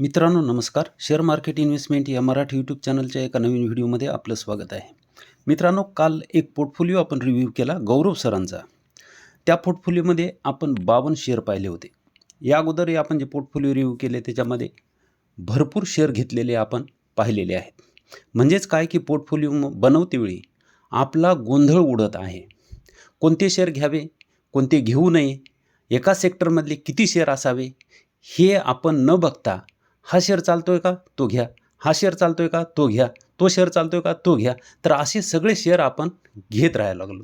मित्रांनो नमस्कार. Share market investment या मराठी यूट्यूब चॅनलच्या एका नवीन व्हिडिओमध्ये आपलं स्वागत आहे. मित्रांनो काल एक पोर्टफोलिओ आपण रिव्ह्यू केला गौरव सरांचा. त्या पोर्टफोलिओमध्ये आपण बावन्न शेअर पाहिले होते. या अगोदर आपण जे पोर्टफोलिओ रिव्ह्यू केले त्याच्यामध्ये भरपूर शेअर घेतलेले आपण पाहिलेले आहेत. म्हणजेच काय की पोर्टफोलिओ बनवतेवेळी आपला गोंधळ उडत आहे. कोणते शेअर घ्यावे कोणते घेऊ नये एका सेक्टरमधले किती शेअर असावे हे आपण न बघता हा शेअर चालतोय का? तो घ्या. हा शेअर चालतोय का? तो घ्या. तो शेअर चालतोय का? तो घ्या. तर असे सगळे शेअर आपण घेत राहायला लागलो.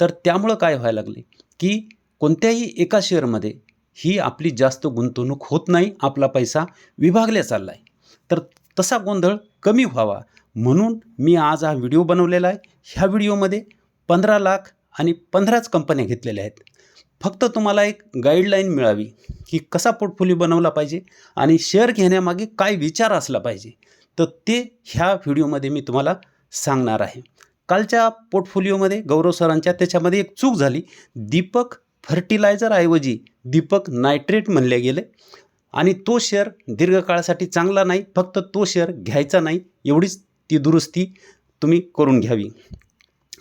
तर त्यामुळं काय व्हायला लागले? की कोणत्याही एका शेअरमध्ये ही आपली जास्त गुंतवणूक होत नाही आपला पैसा विभागल्या चालला आहे तर तसा गोंधळ कमी व्हावा. म्हणून मी आज हा व्हिडिओ बनवलेला आहे. ह्या व्हिडिओमध्ये पंधरा लाख आणि पंधराच कंपन्या घेतलेल्या आहेत. फक्त तुम्हाला एक गाईडलाईन मिळावी की कसा पोर्टफोलिओ बनवला पाहिजे आणि शेअर घेण्यामागे काय विचार असला पाहिजे. तर ते ह्या व्हिडिओमध्ये मी तुम्हाला सांगणार आहे. कालच्या पोर्टफोलिओमध्ये गौरव सरांच्या त्याच्यामध्ये एक चूक झाली. दीपक फर्टिलायझरऐवजी दीपक नायट्रेट म्हणले गेले. आणि तो शेअर दीर्घकाळासाठी चांगला नाही फक्त तो शेअर घ्यायचा नाही एवढीच ती दुरुस्ती तुम्ही करून घ्यावी.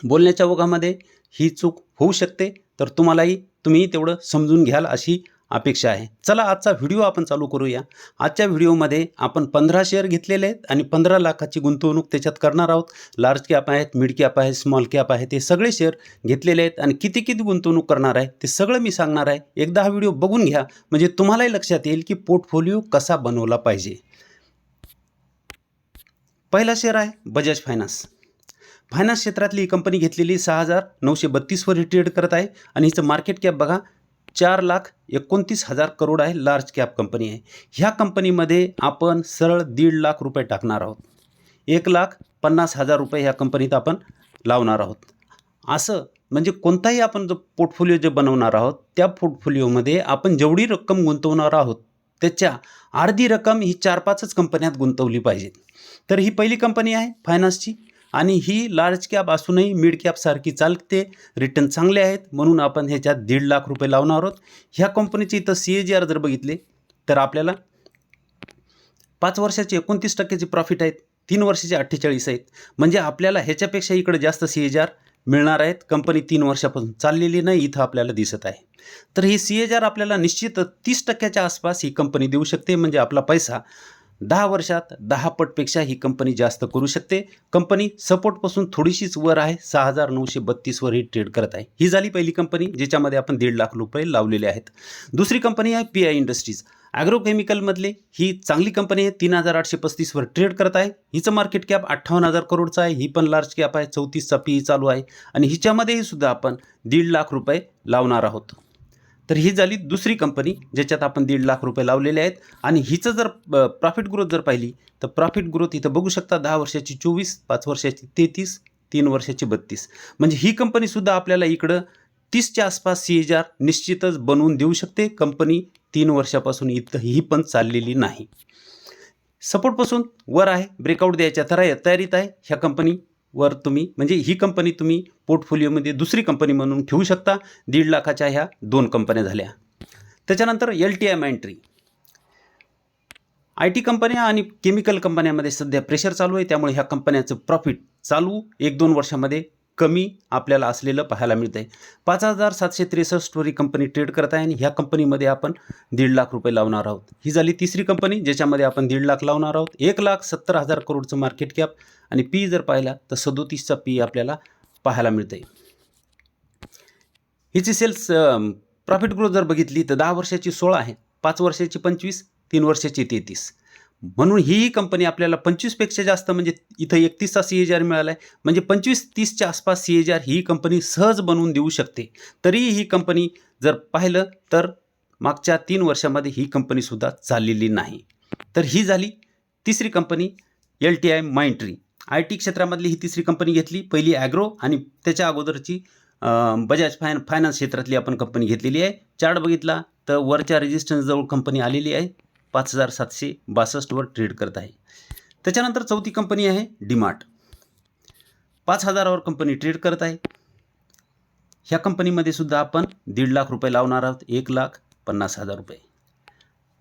बोलण्याच्या ओघामध्ये ही चूक होऊ शकते तर तुम्हालाही तुम्ही तेवढं समजून घ्याल अशी अपेक्षा आहे. चला आजचा व्हिडिओ आपण चालू करूया. आजच्या व्हिडिओमध्ये आपण पंधरा शेअर घेतलेले आहेत आणि पंधरा लाखाची गुंतवणूक त्याच्यात करणार आहोत. लार्ज कॅप आहेत मिड कॅप आहेत स्मॉल कॅप आहे ते सगळे शेअर घेतलेले आहेत आणि किती किती गुंतवणूक करणार आहे ते सगळं मी सांगणार आहे. एकदा हा व्हिडिओ बघून घ्या. म्हणजे तुम्हालाही लक्षात येईल की पोर्टफोलिओ कसा बनवला पाहिजे. पहिला शेअर आहे बजाज फायनान्स. फायनान्स क्षेत्रातली ही कंपनी घेतलेली सहा हजार नऊशे बत्तीसवर ही ट्रेड करत आहे. आणि हिचं मार्केट कॅप बघा चार लाख एकोणतीस हजार करोड आहे लार्ज कॅप कंपनी आहे. ह्या कंपनीमध्ये आपण सरळ दीड लाख रुपये टाकणार आहोत. एक लाख पन्नास हजार रुपये ह्या कंपनीत आपण लावणार आहोत. असं म्हणजे कोणताही आपण जो पोर्टफोलिओ जे बनवणार आहोत त्या पोर्टफोलिओमध्ये आपण जेवढी रक्कम गुंतवणार आहोत त्याच्या अर्धी रक्कम ही चार पाचच कंपन्यात गुंतवली पाहिजे. तर ही पहिली कंपनी आहे फायनान्सची आणि ही लार्ज कॅप असूनही मिड कॅपसारखी चालते. रिटर्न चांगले आहेत. म्हणून आपण ह्याच्यात दीड लाख रुपये लावणार आहोत. ह्या कंपनीचे इथं सी ए जी आर जर बघितले तर आपल्याला पाच वर्षाचे एकोणतीस टक्क्याचे प्रॉफिट आहेत. तीन वर्षाचे अठ्ठेचाळीस आहेत. म्हणजे आपल्याला ह्याच्यापेक्षा इकडे जास्त सी ए जी आर मिळणार आहेत. कंपनी तीन वर्षापासून चाललेली नाही इथं आपल्याला दिसत आहे. तर ही सी ए जी आर आपल्याला निश्चित तीस टक्क्याच्या आसपास ही कंपनी देऊ शकते. म्हणजे आपला पैसा दहा वर्षात दहा पटपेक्षा ही कंपनी जास्त करू शकते. कंपनी सपोर्टपासून थोडीशीच वर आहे. सहा हजार नऊशे बत्तीसवर ही ट्रेड करत आहे. ही झाली पहिली कंपनी ज्याच्यामध्ये आपण दीड लाख रुपये लावलेले आहेत. दुसरी कंपनी आहे पी आय इंडस्ट्रीज ॲग्रोकेमिकलमधले ही चांगली कंपनी आहे. तीन हजार आठशे पस्तीसवर ट्रेड करत आहे. हिचं मार्केट कॅप अठ्ठावन्न हजार करोडचं आहे. ही पण लार्ज कॅप आहे. चौतीसचा पी चालू आहे. आणि हिच्यामध्येही सुद्धा आपण दीड लाख रुपये लावणार आहोत. तर ही झाली दुसरी कंपनी ज्याच्यात आपण दीड लाख रुपये लावलेले आहेत. आणि हिचं जर प्रॉफिट ग्रोथ जर पाहिली तर प्रॉफिट ग्रोथ इथं बघू शकता दहा वर्षाची चोवीस पाच वर्षाची तेहतीस तीन वर्षाची बत्तीस. म्हणजे ही कंपनीसुद्धा आपल्याला इकडं तीसच्या आसपास सी एच आर निश्चितच बनवून देऊ शकते. कंपनी तीन वर्षापासून इथं ही पण चाललेली नाही. सपोर्टपासून वर आहे. ब्रेकआउट द्यायच्या तरा तयारीत आहे. ह्या कंपनी वर तुम्ही म्हणजे ही कंपनी तुम्ही पोर्टफोलिओमध्ये दुसरी कंपनी म्हणून ठेवू शकता. दीड लाखाच्या ह्या दोन कंपन्या झाल्या. त्याच्यानंतर L T Mindtree I T कंपन्या आणि केमिकल कंपन्यामध्ये सध्या प्रेशर चालू आहे. त्यामुळे ह्या कंपन्याचं प्रॉफिट चालू एक दोन वर्षामध्ये कमी आपल्याला असलेलं पाहायला मिळतं आहे पाच हजार सातशे त्रेसष्टवर ही कंपनी ट्रेड करत आहे आणि ह्या कंपनीमध्ये आपण दीड लाख रुपये लावणार आहोत. ही झाली तिसरी कंपनी ज्याच्यामध्ये आपण दीड लाख लावणार आहोत. एक लाख सत्तर हजार करोडचं मार्केट कॅप आणि पी जर पाहिला तर सदोतीसचा पी आपल्याला पाहायला मिळतं आहे हिची सेल्स प्रॉफिट ग्रोथ जर बघितली तर दहा वर्षाची सोळा आहे. पाच वर्षाची पंचवीस तीन वर्षाची तेहतीस. म्हणून ही कंपनी आपल्याला पंचवीसपेक्षा जास्त म्हणजे इथं एकतीसचा सी एच आर मिळाला आहे म्हणजे पंचवीस तीसच्या आसपास सी एच आर ही कंपनी सहज बनवून देऊ शकते. तरीही ही कंपनी जर पाहिलं तर मागच्या तीन वर्षामध्ये ही कंपनीसुद्धा चाललेली नाही. तर ही झाली तिसरी company L T I Mindtree. I T क्षेत्रामधली ही तिसरी कंपनी घेतली पहिली ॲग्रो आणि त्याच्या अगोदरची बजाज फायन फायनान्स क्षेत्रातली आपण कंपनी घेतलेली आहे. चार्ट बघितला तर वरच्या रेजिस्टन्सजवळ कंपनी आलेली आहे. पाच हजार सातशे बासष्टवर ट्रेड करत आहे. त्याच्यानंतर चौथी कंपनी आहे डीमार्ट पाच हजारावर कंपनी ट्रेड करत आहे. ह्या कंपनीमध्ये सुद्धा आपण दीड लाख रुपये लावणार आहोत. एक लाख पन्नास हजार रुपये.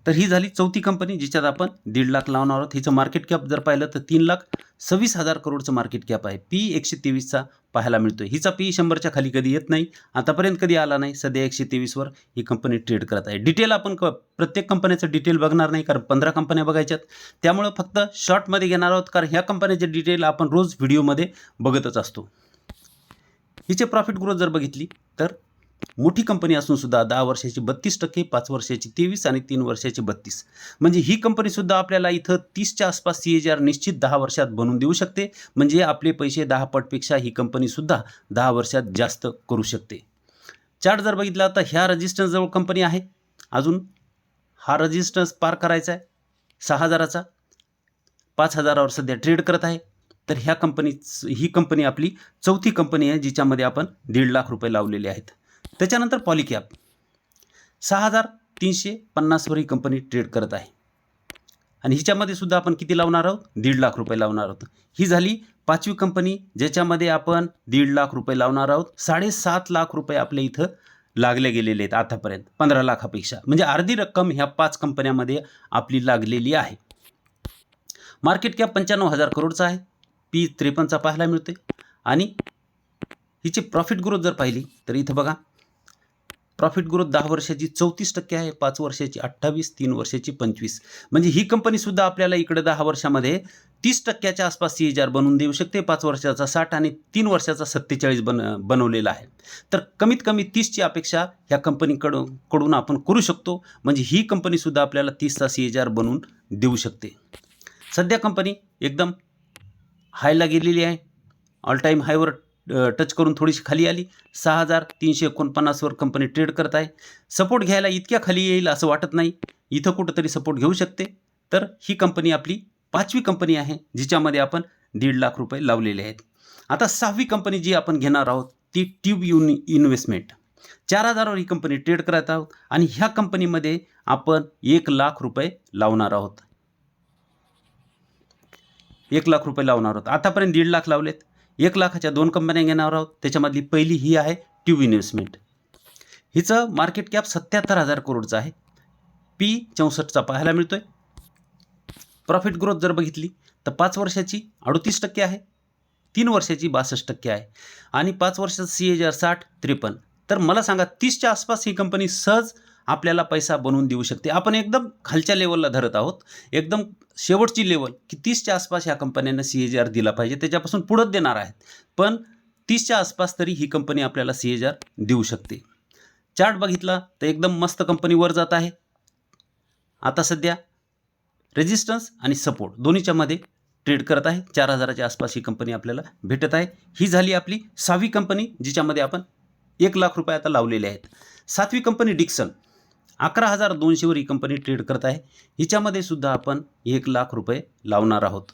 तर ही झाली चौथी कंपनी जिच्यात आपण दीड लाख लावणार आहोत. हिचं मार्केट कॅप जर पाहिलं तर तीन लाख सव्वीस हजार करोडचं मार्केट कॅप आहे. पी एकशे तेवीसचा पाहायला मिळतो हिचा पी शंभरच्या खाली कधी येत नाही. आतापर्यंत कधी आला नाही. सध्या एकशे तेवीसवर ही कंपनी ट्रेड करत आहे. डिटेल आपण क प्रत्येक कंपनीचं डिटेल बघणार नाही कारण पंधरा कंपन्या बघायच्यात. त्यामुळं फक्त शॉर्टमध्ये घेणार आहोत कारण ह्या कंपन्याचे डिटेल आपण रोज व्हिडिओमध्ये बघतच असतो. हिचे प्रॉफिट ग्रोथ जर बघितली तर मोठी कंपनी असून सुद्धा दहा वर्षाची बत्तीस टक्के पाच वर्षाची तेवीस आणि तीन वर्षाची बत्तीस. म्हणजे ही कंपनीसुद्धा आपल्याला इथं तीसच्या आसपास सी एच आर निश्चित दहा वर्षात बनवून देऊ शकते. म्हणजे आपले पैसे दहा पटपेक्षा ही कंपनीसुद्धा दहा वर्षात जास्त करू शकते. चार्ट जर बघितला तर ह्या रजिस्टन्सजवळ कंपनी आहे. अजून हा रजिस्टन्स पार करायचा आहे. सहा हजाराचा. पाच हजारावर सध्या ट्रेड करत आहे. तर ह्या कंपनी ही कंपनी आपली चौथी कंपनी आहे जिच्यामध्ये आपण दीड लाख रुपये लावलेले आहेत. त्याच्यानंतर पॉलिकॅप सहा हजार तीनशे पन्नासवर ही कंपनी ट्रेड करत आहे. आणि हिच्यामध्ये सुद्धा आपण किती लावणार आहोत? दीड लाख रुपये लावणार आहोत. ही झाली पाचवी कंपनी ज्याच्यामध्ये आपण दीड लाख रुपये लावणार आहोत. साडेसात लाख रुपये आपल्या इथं लागले गेलेले आहेत आतापर्यंत. पंधरा लाखापेक्षा. म्हणजे अर्धी रक्कम ह्या पाच कंपन्यामध्ये आपली लागलेली आहे. मार्केट कॅप पंच्याण्णव हजार करोडचा आहे. पी त्रेपन्नचा पाहायला मिळते आणि हिची प्रॉफिट ग्रोथ जर पाहिली तर इथं बघा प्रॉफिट ग्रोथ दहा वर्षाची चौतीस टक्के आहे पाच वर्षाची अठ्ठावीस तीन वर्षाची पंचवीस. म्हणजे ही कंपनीसुद्धा आपल्याला इकडे दहा वर्षामध्ये तीस टक्क्याच्या आसपास सी एच आर बनवून देऊ शकते. पाच वर्षाचा साठ आणि तीन वर्षाचा सत्तेचाळीस बन बनवलेला आहे. तर कमीत कमी तीसची अपेक्षा ह्या कंपनीकडून कडून आपण करू शकतो. म्हणजे ही कंपनीसुद्धा आपल्याला तीसचा सी एच आर बनवून देऊ शकते. सध्या कंपनी एकदम हायला गेलेली आहे. ऑल टाईम हायवर टच करून थोडीशी खाली आली. सहा हजार तीनशे एकोणपन्नासवर कंपनी ट्रेड करत आहे. सपोर्ट घ्यायला इतक्या खाली येईल असं वाटत नाही. इथं कुठंतरी सपोर्ट घेऊ शकते. तर ही कंपनी आपली पाचवी कंपनी आहे जिच्यामध्ये आपण दीड लाख रुपये लावलेले आहेत. आता सहावी कंपनी जी आपण घेणार आहोत ती ट्यूब युन इन्व्हेस्टमेंट चार हजारावर ही कंपनी ट्रेड करत आहोत आणि ह्या कंपनीमध्ये आपण एक लाख रुपये लावणार आहोत. एक लाख रुपये लावणार आहोत. आतापर्यंत दीड लाख लावलेत. एक लाखाच्या दोन कंपन्या घेणार आहोत. त्याच्यामधली पहिली ही आहे ट्यूब इन्व्हेस्टमेंट हिचं मार्केट कॅप सत्याहत्तर हजार करोडचं आहे. पी चौसष्टचा पाहायला मिळतोय. प्रॉफिट ग्रोथ जर बघितली तर पाच वर्षाची अडतीस टक्के आहे. तीन वर्षाची बासष्ट टक्के आहे. आणि पाच वर्षाचं सी एच आर साठ त्रेपन्न. तर मला सांगा तीसच्या आसपास ही कंपनी सहज आपल्याला पैसा बनवून देऊ शकते. आपण एकदम खालच्या लेवलला धरत आहोत. एकदम शेवटची लेवल की तीसच्या आसपास ह्या कंपन्यांना सी एच आर दिला पाहिजे. त्याच्यापासून पुढंच देणार आहेत. पण तीसच्या आसपास तरी ही कंपनी आपल्याला सी एच आर देऊ शकते. चार्ट बघितला तर एकदम मस्त कंपनी वर जात आहे. आता सध्या रेजिस्टन्स आणि सपोर्ट दोन्हीच्यामध्ये ट्रेड करत आहे. चार हजाराच्या आसपास ही कंपनी आपल्याला भेटत आहे. ही झाली आपली सहावी कंपनी जिच्यामध्ये आपण एक लाख रुपये आता लावलेले आहेत. सातवी कंपनी डिक्सन अकरा हजार दोनशेवर ही कंपनी ट्रेड करत आहे. हिच्यामध्ये सुद्धा आपण एक लाख रुपये लावणार आहोत.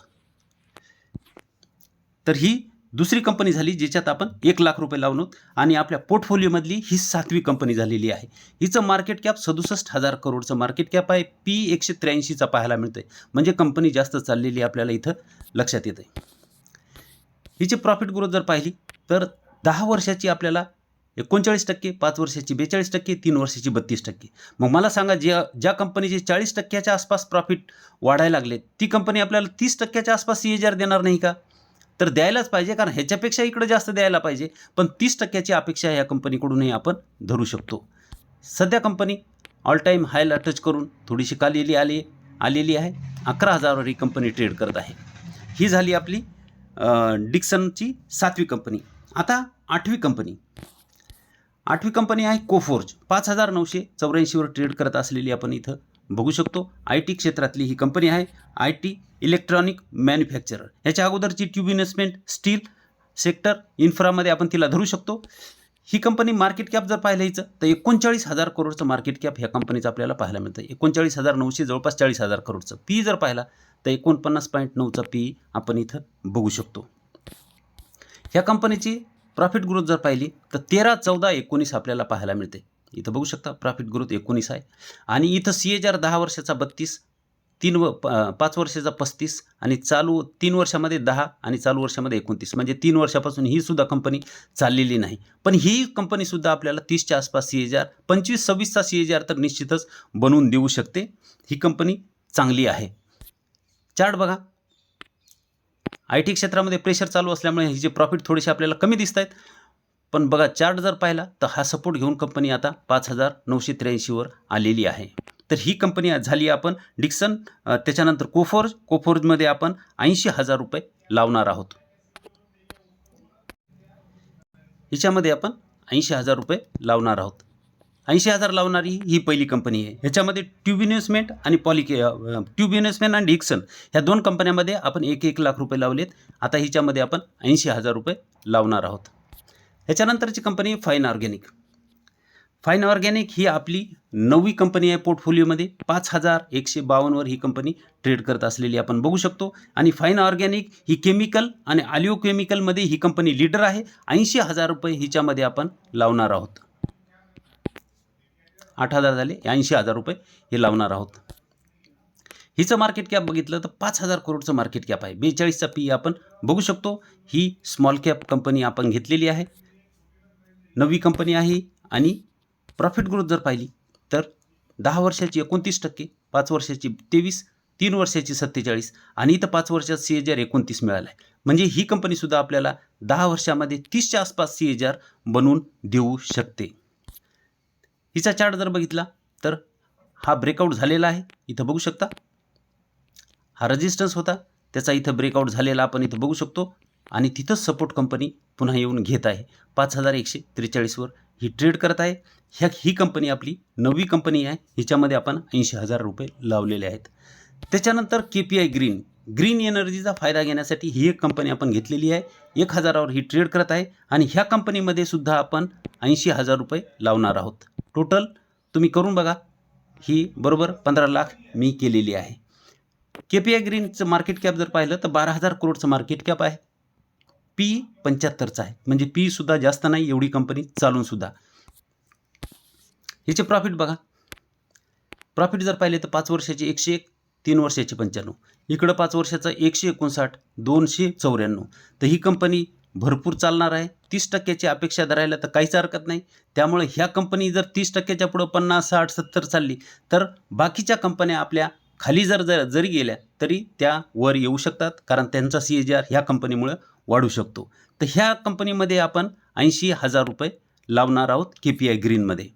तर ही दुसरी कंपनी झाली ज्याच्यात आपण एक लाख रुपये लावून आणि आपल्या पोर्टफोलिओमधली ही सातवी कंपनी झालेली आहे. हिचं मार्केट कॅप सदुसष्ट हजार करोडचं मार्केट कॅप आहे. पी एकशे त्र्याऐंशीचा पाहायला मिळतंय. म्हणजे कंपनी जास्त चाललेली आपल्याला इथं लक्षात येते हिची प्रॉफिट ग्रोथ जर पाहिली तर दहा वर्षाची आपल्याला एकोणचाळीस टक्के पाच वर्षाची बेचाळीस टक्के तीन वर्षाची बत्तीस टक्के. मग मला सांगा ज्या ज्या कंपनीचे चाळीस टक्क्याच्या आसपास प्रॉफिट वाढायला लागले ती कंपनी आपल्याला तीस टक्क्याच्या आसपास सी एच आर देणार नाही का? तर द्यायलाच पाहिजे कारण ह्याच्यापेक्षा इकडं जास्त द्यायला पाहिजे पण तीस टक्क्याची अपेक्षा या कंपनीकडूनही आपण धरू शकतो. सध्या कंपनी ऑल टाईम हायला टच करून थोडीशी कालेली आली आलेली आहे. अकरा हजारावर ही कंपनी ट्रेड करत आहे. ही झाली आपली डिक्सनची सातवी कंपनी आता आठवी कंपनी आठवी कंपनी आहे कोफोर्ज. पाच हजार नऊशे चौऱ्याऐंशीवर ट्रेड करत असलेली आपण इथं बघू शकतो. आय टी क्षेत्रातली ही कंपनी आहे. I T electronic manufacturer. ह्याच्या अगोदरची ट्यूब इन्व्हेस्टमेंट स्टील सेक्टर इन्फ्रामध्ये आपण तिला धरू शकतो. ही कंपनी मार्केट कॅप जर पाहिलं हिचं तर एकोणचाळीस हजार करोडचं मार्केट कॅप ह्या कंपनीचं आपल्याला पाहायला मिळतं. एकोणचाळीस हजार नऊशे जवळपास चाळीस हजार करोडचं. पी जर पाहिला तर एकोणपन्नास पॉईंट नऊचा पी आपण इथं बघू शकतो. ह्या कंपनीची प्रॉफिट ग्रोथ जर पाहिली तर तेरा चौदा एकोणीस आपल्याला पाहायला मिळते. इथं बघू शकता प्रॉफिट ग्रोथ एकोणीस आहे. आणि इथं सी एच आर दहा वर्षाचा बत्तीस तीन व पाच वर्षाचा पस्तीस आणि चालू तीन वर्षामध्ये दहा आणि चालू वर्षामध्ये एकोणतीस. म्हणजे तीन वर्षापासून ही सुद्धा कंपनी चाललेली नाही. पण ही कंपनीसुद्धा आपल्याला तीसच्या आसपास सी एच आर पंचवीस सव्वीसचा सी एच आर तर निश्चितच बनवून देऊ शकते. ही कंपनी चांगली आहे. चार्ट बघा. आय टी क्षेत्रामध्ये प्रेशर चालू असल्यामुळे हिचे प्रॉफिट थोडेसे आपल्याला कमी दिसत आहेत. पण बघा चार्ट जर पाहिला तर हा सपोर्ट घेऊन कंपनी आता पाच हजार नऊशे त्र्याऐंशीवर आलेली आहे. तर ही कंपनी झाली आपण डिक्सन त्याच्यानंतर कोफोर्ज कोफोर्जमध्ये आपण ऐंशी हजार रुपये लावणार आहोत. हिच्यामध्ये आपण ऐंशी हजार रुपये लावणार आहोत. ऐंशी हजार लावणारी ही पहिली कंपनी आहे. ह्याच्यामध्ये ट्यूब इन्व्हेस्टमेंट आणि पॉलिके ट्यूब इन्व्हेस्टमेंट आणि डिक्सन ह्या दोन कंपन्यांमध्ये आपण एक एक लाख रुपये लावलेत. आता हिच्यामध्ये आपण ऐंशी हजार रुपये लावणार आहोत. ह्याच्यानंतरची company fine organic fine organic ही आपली नवी कंपनी आहे पोर्टफोलिओमध्ये पाच हजार एकशे बावन्नवर ही कंपनी ट्रेड करत असलेली आपण बघू शकतो. आणि फाईन ऑर्गॅनिक ही केमिकल आणि आलिओ केमिकलमध्ये ही कंपनी लीडर आहे. ऐंशी हजार रुपये हिच्यामध्ये आपण लावणार आहोत. आठ हजार झाले ऐंशी हजार रुपये हे लावणार आहोत. हिचं मार्केट कॅप बघितलं तर पाच हजार करोडचं मार्केट कॅप आहे. बेचाळीसचा पी आपण बघू शकतो. ही स्मॉल कॅप कंपनी आपण घेतलेली आहे. नवी कंपनी आहे आणि प्रॉफिट ग्रोथ जर पाहिली तर दहा वर्षाची एकोणतीस टक्के पाच वर्षाची तेवीस तीन वर्षाची सत्तेचाळीस आणि इथं पाच वर्षात सी एच आर एकोणतीस मिळाला आहे म्हणजे ही कंपनीसुद्धा आपल्याला दहा वर्षामध्ये तीसच्या आसपास सी एच आर बनवून देऊ शकते. हिचा चार्ट जर बघितला तर हा ब्रेकआउट झालेला आहे. इथं बघू शकता. हा रजिस्टन्स होता. त्याचा इथं ब्रेकआउट झालेला आपण इथं बघू शकतो. आणि तिथंच सपोर्ट कंपनी पुन्हा येऊन घेत आहे. पाच हजार एकशे त्रेचाळीसवर ही ट्रेड करत आहे. ह्या ही कंपनी आपली नवी कंपनी आहे. हिच्यामध्ये आपण ऐंशी हजार रुपये लावलेले आहेत. त्याच्यानंतर K P I green green एनर्जीचा फायदा घेण्यासाठी ही एक कंपनी आपण घेतलेली आहे. एक हजारावर ही ट्रेड करत आहे आणि ह्या कंपनीमध्ये सुद्धा आपण ऐंशी हजार रुपये लावणार आहोत. टोटल तुम्ही करून बघा. ही बरोबर पंधरा लाख मी केलेली आहे. के पी आय ग्रीनचं मार्केट कॅप जर पाहिलं तर बारा हजार करोडचं मार्केट कॅप आहे. पी पंच्याहत्तरचं आहे. म्हणजे पी सुद्धा जास्त नाही एवढी कंपनी चालूनसुद्धा ह्याचे प्रॉफिट बघा. प्रॉफिट जर पाहिले तर पाच वर्षाचे एकशे एक तीन वर्षाचे पंच्याण्णव. इकडं पाच वर्षाचं एकशे एकोणसाठ दोनशे चौऱ्याण्णव. तर ही कंपनी भरपूर चालणार आहे. तीस टक्क्याची अपेक्षा धरायला तर काहीच हरकत नाही. त्यामुळे ह्या कंपनी जर तीस टक्क्याच्या पुढं पन्नास साठ सत्तर चालली तर बाकीच्या कंपन्या आपल्या खाली जर जर जरी गेल्या तरी त्या वर येऊ शकतात. कारण त्यांचा सी एच आर ह्या कंपनीमुळं वाढू शकतो. तर ह्या कंपनीमध्ये आपण ऐंशी हजार रुपये लावणार आहोत के पी आय ग्रीनमध्ये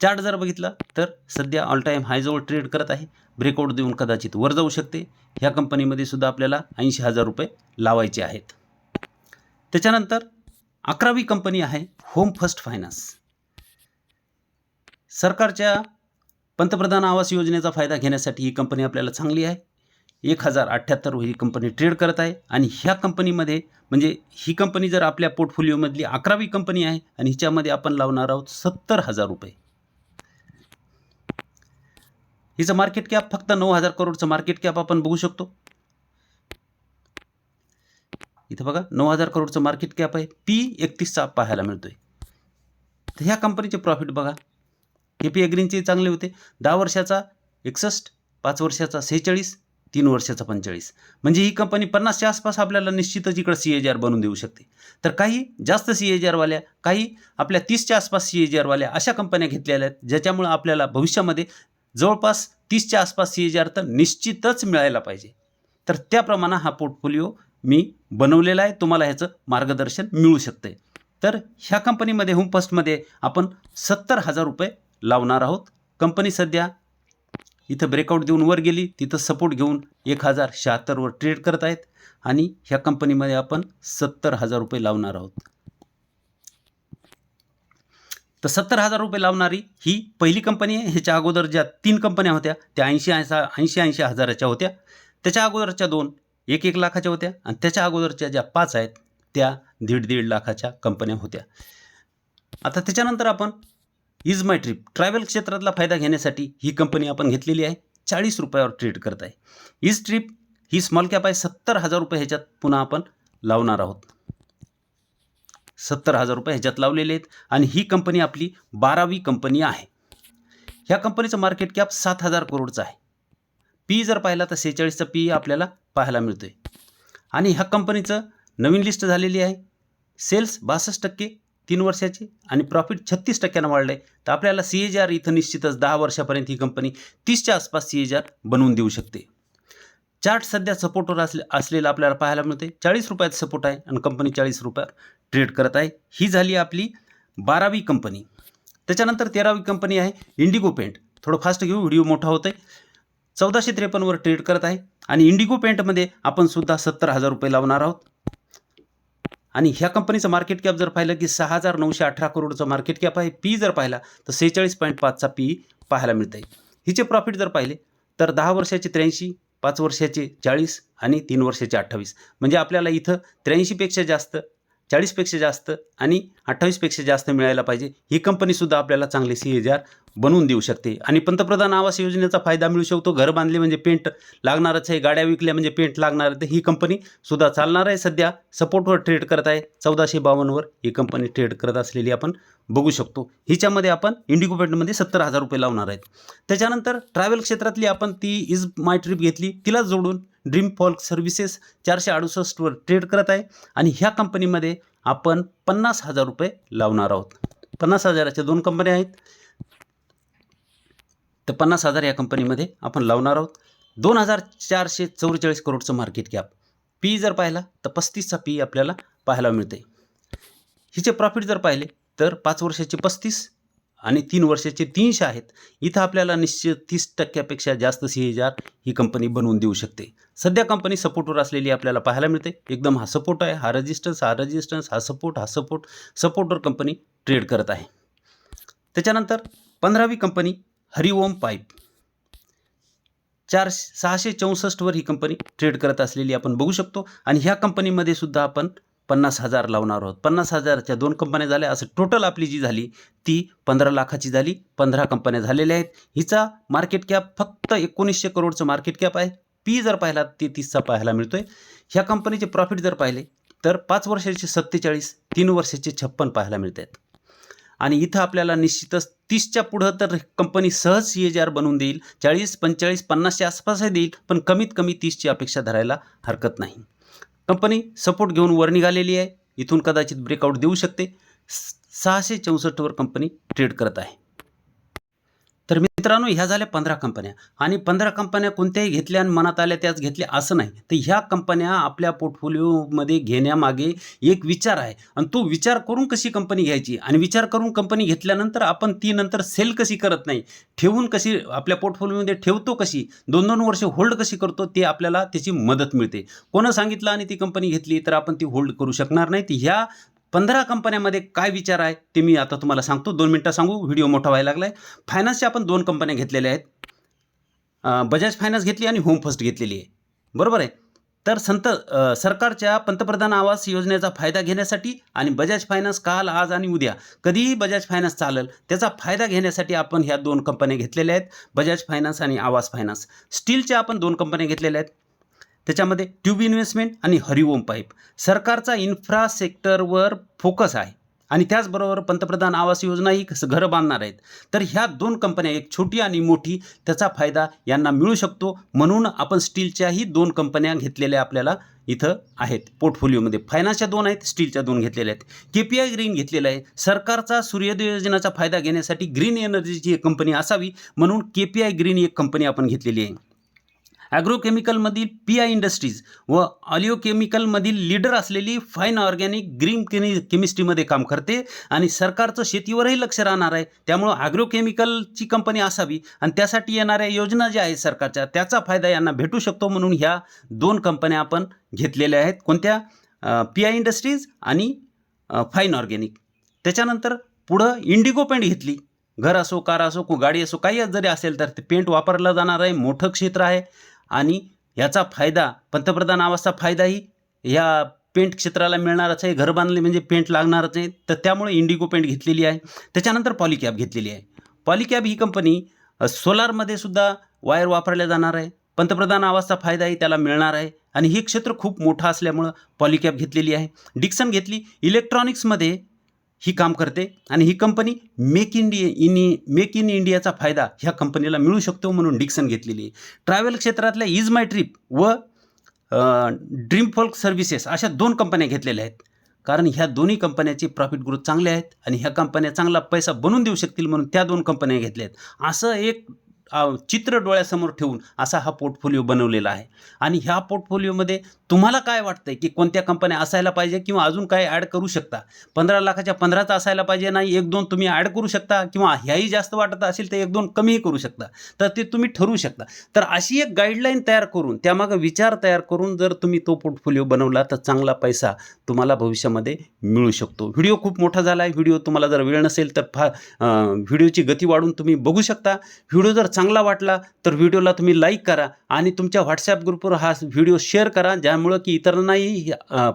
चार्ट जर बघितला तर सध्या ऑल टाईम हायजवळ ट्रेड करत आहे. ब्रेकआउट देऊन कदाचित वर जाऊ शकते. ह्या कंपनीमध्ये सुद्धा आपल्याला ऐंशी हजार रुपये लावायचे आहेत. त्याच्यानंतर अकरावी कंपनी आहे होम फर्स्ट फायनान्स सरकारच्या पंतप्रधान आवास योजनेचा फायदा घेण्यासाठी ही कंपनी आपल्याला चांगली आहे. एक हजार अठ्ठ्याहत्तर ही कंपनी ट्रेड करत आहे आणि ह्या कंपनीमध्ये म्हणजे ही कंपनी जर आपल्या पोर्टफोलिओमधली अकरावी कंपनी आहे आणि हिच्यामध्ये आपण लावणार आहोत सत्तर हजार रुपये. हिचं मार्केट कॅप फक्त नऊ हजार करोडचं मार्केट कॅप आपण बघू शकतो. इथं बघा नऊ हजार करोडचं मार्केट कॅप आहे. पी एकतीसचा पाहायला मिळतोय. तर ह्या कंपनीचे प्रॉफिट बघा. हे पी एग्रीनचे चांगले होते. दहा वर्षाचा एकसष्ट पाच वर्षाचा सेहेचाळीस तीन वर्षाचा पंचेचाळीस. म्हणजे ही कंपनी पन्नासच्या आसपास आपल्याला निश्चितच इकडं सी एच आर बनवून देऊ शकते. तर काही जास्त सी एच आरवाल्या काही आपल्या तीसच्या आसपास सी एच आरवाल्या अशा कंपन्या घेतलेल्या आहेत ज्याच्यामुळं आपल्याला भविष्यामध्ये जवळपास तीसच्या आसपास सी एच आर तर निश्चितच मिळायला पाहिजे. तर त्याप्रमाणे हा पोर्टफोलिओ मी बनवलेला आहे. तुम्हाला ह्याचं मार्गदर्शन मिळू शकते तर ह्या कंपनीमध्ये होम फर्स्टमध्ये आपण सत्तर हजार रुपये लावणार आहोत. कंपनी सध्या इथं ब्रेकआउट देऊन वर गेली. तिथं सपोर्ट घेऊन एक हजार शहात्तरवर ट्रेड करत आहेत. आणि ह्या कंपनीमध्ये आपण सत्तर हजार रुपये लावणार आहोत. तर सत्तर हजार रुपये लावणारी ही पहिली कंपनी आहे. ह्याच्या अगोदर ज्या तीन कंपन्या होत्या त्या ऐंशी ऐंशी ऐंशी ऐंशी हजाराच्या होत्या. त्याच्या अगोदरच्या दोन एक एक लाखाच्या होत्या आणि त्याच्या अगोदरच्या ज्या पाच आहेत त्या दीड दीड लाखाच्या कंपन्या होत्या. आता त्याच्यानंतर आपण इज माय ट्रिप ट्रॅव्हल क्षेत्रातला फायदा घेण्यासाठी ही कंपनी आपण घेतलेली आहे. चाळीस रुपयावर ट्रेड करत आहे. इज ट्रिप ही स्मॉल कॅप आहे. सत्तर हजार रुपये ह्याच्यात पुन्हा आपण लावणार आहोत. सत्तर हजार रुपये ह्याच्यात लावलेले आहेत आणि ही कंपनी आपली बारावी कंपनी आहे. ह्या कंपनीचं मार्केट कॅप सात हजार करोडचं आहे. पी जर पाहिला तर सेहेचाळीसचा पी आपल्याला पाहायला मिळतो आहे आणि ह्या कंपनीचं नवीन लिस्ट झालेली आहे. सेल्स बासष्ट टक्के तीन वर्षाची आणि प्रॉफिट छत्तीस टक्क्यानं वाढलं आहे तर आपल्याला सी एच आर इथं निश्चितच दहा वर्षापर्यंत ही कंपनी तीसच्या आसपास सी एच आर बनवून देऊ शकते. चार्ट सध्या सपोर्टवर असले असलेला आपल्याला पाहायला मिळते चाळीस रुपयात सपोर्ट आहे आणि कंपनी चाळीस रुपयात ट्रेड करत आहे. ही झाली आपली बारावी कंपनी त्याच्यानंतर तेरावी कंपनी आहे इंडिगो पेंट थोडं फास्ट घेऊ व्हिडिओ मोठा होत आहे चौदाशे त्रेपन्नवर ट्रेड करत आहे. आणि इंडिगो पेंटमध्ये आपण सुद्धा सत्तर हजार रुपये लावणार आहोत. आणि ह्या कंपनीचं मार्केट कॅप जर पाहिलं की सहा हजार नऊशे अठरा करोडचं मार्केट कॅप आहे. पी जर पाहिला तर सेहेचाळीस पॉईंट पाचचा पी पाहायला मिळत आहे हिचे प्रॉफिट जर पाहिले तर दहा वर्षाचे त्र्याऐंशी पाच वर्षाचे चाळीस आणि तीन वर्षाचे अठ्ठावीस. म्हणजे आपल्याला इथं त्र्याऐंशीपेक्षा जास्त चाळीसपेक्षा जास्त आणि अठ्ठावीसपेक्षा जास्त मिळायला पाहिजे. ही कंपनीसुद्धा आपल्याला चांगले सी एच आर बनवून देऊ शकते. आणि पंतप्रधान आवास योजनेचा फायदा मिळू शकतो. घर बांधले म्हणजे पेंट लागणारच आहे. गाड्या विकल्या म्हणजे पेंट लागणार आहे. तर ही कंपनी सुद्धा चालणार आहे. सध्या सपोर्टवर ट्रेड करत आहे. चौदाशे बावन्नवर ही कंपनी ट्रेड करत असलेली आपण बघू शकतो. हिच्यामध्ये आपण इंडिगो पेंटमध्ये सत्तर हजार रुपये लावणार आहेत. त्याच्यानंतर ट्रॅव्हल क्षेत्रातली आपण ती इज माय ट्रिप घेतली. तिला जोडून ड्रीम फॉल्क सर्व्हिसेस चारशे अडुसष्टवर ट्रेड करत आहे. आणि ह्या कंपनीमध्ये आपण पन्नास हजार रुपये लावणार आहोत. पन्नास हजाराच्या दोन कंपन्या आहेत. तर पन्नास हजार या कंपनीमध्ये आपण लावणार आहोत. दोन हजार चारशे चौवेचाळीस करोडचं मार्केट कॅप पी जर पाहिला तर पस्तीसचा पी आपल्याला पाहायला मिळते हिचे प्रॉफिट जर पाहिले तर पाच वर्षाचे पस्तीस आणि तीन वर्षाचे तीनशे आहेत. इथं आपल्याला निश्चित तीस टक्क्यापेक्षा जास्त सी एच आर ही कंपनी बनवून देऊ शकते. सध्या कंपनी सपोर्टवर असलेली आपल्याला पाहायला मिळते. एकदम हा सपोर्ट आहे हा रजिस्टन्स हा रजिस्टन्स हा सपोर्ट हा सपोर्ट सपोर्टवर कंपनी ट्रेड करत आहे. त्याच्यानंतर पंधरावी कंपनी हरिओम पाईप. चार सहाशे चौसष्टवर ही कंपनी ट्रेड करत असलेली आपण बघू शकतो. आणि ह्या कंपनीमध्ये सुद्धा आपण पन्नास हजार लावणार आहोत. पन्नास हजारच्या दोन कंपन्या झाल्या. असं टोटल आपली जी झाली ती पंधरा लाखाची झाली. पंधरा कंपन्या झालेल्या आहेत. हिचा मार्केट कॅप फक्त एकोणीसशे करोडचं मार्केट कॅप आहे. पी जर पाहिला ते तीसचा पाहायला मिळतोय. ह्या कंपनीचे प्रॉफिट जर पाहिले तर पाच वर्षाचे सत्तेचाळीस तीन वर्षाचे छप्पन पाहायला मिळत आहेत आणि इथं आपल्याला निश्चितच तीसच्या पुढं तर कंपनी सहज सी एच आर बनवून देईल. चाळीस पंचेचाळीस पन्नासच्या आसपासही देईल पण कमीत कमी तीसची अपेक्षा धरायला हरकत नाही. कंपनी सपोर्ट घेऊन वर निघालेली आहे. इथून कदाचित ब्रेकआउट देऊ शकते. सहाशे चौसष्टवर कंपनी ट्रेड करत आहे. तर मित्रांनो ह्या झाल्या पंधरा कंपन्या. आणि पंधरा कंपन्या कोणत्याही घेतल्या आणि मनात आल्या त्याच घेतल्या असं नाही. तर ह्या कंपन्या आपल्या पोर्टफोलिओमध्ये घेण्यामागे एक विचार आहे. आणि तो विचार करून कशी कंपनी घ्यायची? आणि विचार करून कंपनी घेतल्यानंतर आपण ती नंतर सेल कशी करत नाही? ठेवून कशी आपल्या पोर्टफोलिओमध्ये ठेवतो कशी? दोन दोन वर्ष होल्ड कशी करतो? ते आपल्याला त्याची मदत मिळते. कोणं सांगितलं आणि ती कंपनी घेतली तर आपण ती होल्ड करू शकणार नाही. ती ह्या पंधरा कंपन्यामध्ये काय विचार आहे ते मी आता तुम्हाला सांगतो. दोन मिनटं सांगू. व्हिडिओ मोठा व्हायला लागला आहे फायनान्सच्या आपण दोन कंपन्या घेतलेल्या आहेत. बजाज फायनान्स घेतली आणि होम फर्स्ट घेतलेली आहे. बरोबर आहे? तर संत सरकारच्या पंतप्रधान आवास योजनेचा फायदा घेण्यासाठी आणि बजाज फायनान्स काल आज आणि उद्या कधीही बजाज फायनान्स चालेल त्याचा फायदा घेण्यासाठी आपण ह्या दोन कंपन्या घेतलेल्या आहेत. बजाज फायनान्स आणि आवास फायनान्स स्टीलच्या आपण दोन कंपन्या घेतलेल्या आहेत. त्याच्यामध्ये ट्यूब इन्व्हेस्टमेंट आणि हरिओम पाईप सरकारचा इन्फ्रा सेक्टरवर फोकस आहे. आणि त्याचबरोबर पंतप्रधान आवास योजनाही ही घरं बांधणार आहेत? तर ह्या दोन कंपन्या एक छोटी आणि मोठी त्याचा फायदा यांना मिळू शकतो. म्हणून आपण स्टीलच्याही दोन कंपन्या घेतलेल्या आपल्याला इथं आहेत. पोर्टफोलिओमध्ये फायनान्सच्या दोन आहेत स्टीलच्या दोन घेतलेल्या आहेत. के पी आय ग्रीन घेतलेला आहे. सरकारचा सूर्योदय योजनेचा फायदा घेण्यासाठी ग्रीन एनर्जीची एक कंपनी असावी. म्हणून के पी आय ग्रीन एक कंपनी आपण घेतलेली आहे. ॲग्रोकेमिकलमधील पी आय इंडस्ट्रीज व ऑलिओकेमिकलमधील लीडर असलेली फाईन ऑर्गॅनिक ग्रीन केमि केमिस्ट्रीमध्ये काम करते. आणि सरकारचं शेतीवरही लक्ष राहणार आहे. त्यामुळं ॲग्रोकेमिकलची कंपनी असावी आणि त्यासाठी येणाऱ्या योजना ज्या आहेत सरकारच्या त्याचा फायदा यांना भेटू शकतो म्हणून ह्या दोन कंपन्या आपण घेतलेल्या आहेत. कोणत्या? पी आय इंडस्ट्रीज आणि फाईन ऑर्गॅनिक त्याच्यानंतर पुढं इंडिगो पेंट घेतली. घर असो कार असो को गाडी असो काही जरी असेल तर ते पेंट वापरलं जाणार आहे. मोठं क्षेत्र आहे. आणि याचा फायदा पंतप्रधान आवासचा फायदाही ह्या पेंट क्षेत्राला मिळणारच आहे. घर बांधले म्हणजे पेंट लागणारच आहे. तर त्यामुळे इंडिगो पेंट घेतलेली आहे. त्याच्यानंतर पॉलिकॅब घेतलेली आहे. पॉलिकॅब ही कंपनी सोलारमध्ये सुद्धा वायर वापरल्या जाणार आहे. पंतप्रधान आवासचा फायदाही त्याला मिळणार आहे. आणि हे क्षेत्र खूप मोठं असल्यामुळं पॉलिकॅब घेतलेली आहे. डिक्सन घेतली. इलेक्ट्रॉनिक्समध्ये ही काम करते आणि ही company make India in make in इंडियाचा फायदा ह्या कंपनीला मिळू शकतो म्हणून डिक्सन घेतलेली आहे. ट्रॅव्हल क्षेत्रातल्या इज माय ट्रिप व ड्रीम फोल्क सर्व्हिसेस अशा दोन कंपन्या घेतलेल्या आहेत. कारण ह्या दोन्ही कंपन्याची प्रॉफिट ग्रोथ चांगले आहेत आणि ह्या कंपन्या चांगला पैसा बनवून देऊ शकतील म्हणून त्या दोन कंपन्या घेतल्या आहेत असं एक चित्र डोळ्यासमोर ठेवून असा हा पोर्टफोलिओ बनवलेला आहे. आणि ह्या पोर्टफोलिओमध्ये तुम्हाला काय वाटतंय की कोणत्या कंपन्या असायला पाहिजे किंवा अजून काय ॲड करू शकता? पंधरा लाखाच्या पंधराच असायला पाहिजे नाही एक दोन तुम्ही ॲड करू शकता किंवा ह्याही जास्त वाटत असेल तर एक दोन कमीही करू शकता. तर ते तुम्ही ठरवू शकता. तर अशी एक गाईडलाईन तयार करून त्यामागं विचार तयार करून जर तुम्ही तो पोर्टफोलिओ बनवला तर चांगला पैसा तुम्हाला भविष्यामध्ये मिळू शकतो. व्हिडिओ खूप मोठा झाला आहे व्हिडिओ तुम्हाला जर वेळ नसेल तर फा व्हिडिओची गती वाढून तुम्ही बघू शकता. व्हिडिओ जर चांगला वाटला तर व्हिडिओला तुम्ही लाईक करा आणि तुमच्या व्हॉट्सॲप ग्रुपवर हा व्हिडिओ शेअर करा. त्यामुळं की इतरांनाही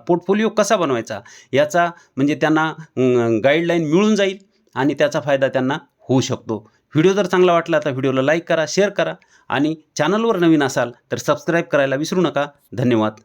पोर्टफोलिओ कसा बनवायचा याचा म्हणजे त्यांना गाईडलाईन मिळून जाईल आणि त्याचा फायदा त्यांना होऊ शकतो. व्हिडिओ जर चांगला वाटला तर व्हिडिओला लाईक करा शेअर करा आणि चॅनलवर नवीन असाल तर सबस्क्राईब करायला विसरू नका. धन्यवाद.